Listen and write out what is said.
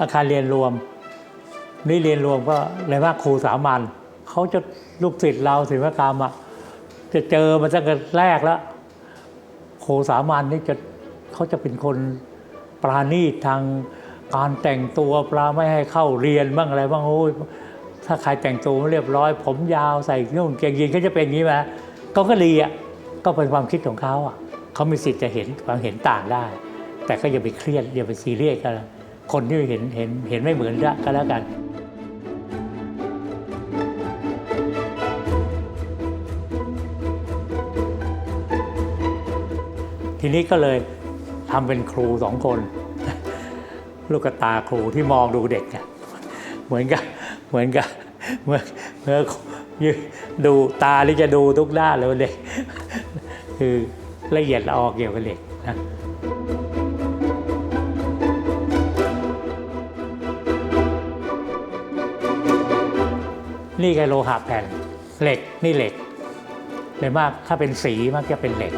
อาคารเรียนรวม นี่เรียนรวมก็เลยว่าครูสามัญเขาจะลูกศิษย์เราศิลปกรรมอะจะเจอมาตั้งแต่แรกแล้วครูสามัญนี่จะเขาจะเป็นคนปราณีตทางการแต่งตัวปลาไม่ให้เข้าเรียนบ้างอะไรบ้างโอ้ยถ้าใครแต่งตัวไม่เรียบร้อย ผมยาวใส่นุ่งเกงยีนเขาจะเป็นอย่างนี้ไหมเขาก็ดีอะก็เป็นความคิดของเขาอะเขามีสิทธิ์จะเห็นความเห็นต่างได้ แต่ก็อย่าไปเครียดอย่าไปซีเรียสกัน คนที่เห็นเห็นเห็นไม่เหมือนก็แล้วกันทีนี้ก็เลยทำเป็นครูสองคน ลูกตาครูที่มองดูเด็กอะเหมือนกับเหมือนกับเมื่อเมื่อยืดูตาที่จะดูทุกด้านเลยเด็กคือละเอียดละออเกี่ยวกับเด็กนะ นี่ไงโลหะแผ่นเหล็กนี่เหล็กเลยมากถ้าเป็นสีมักจะเป็นเหล็ก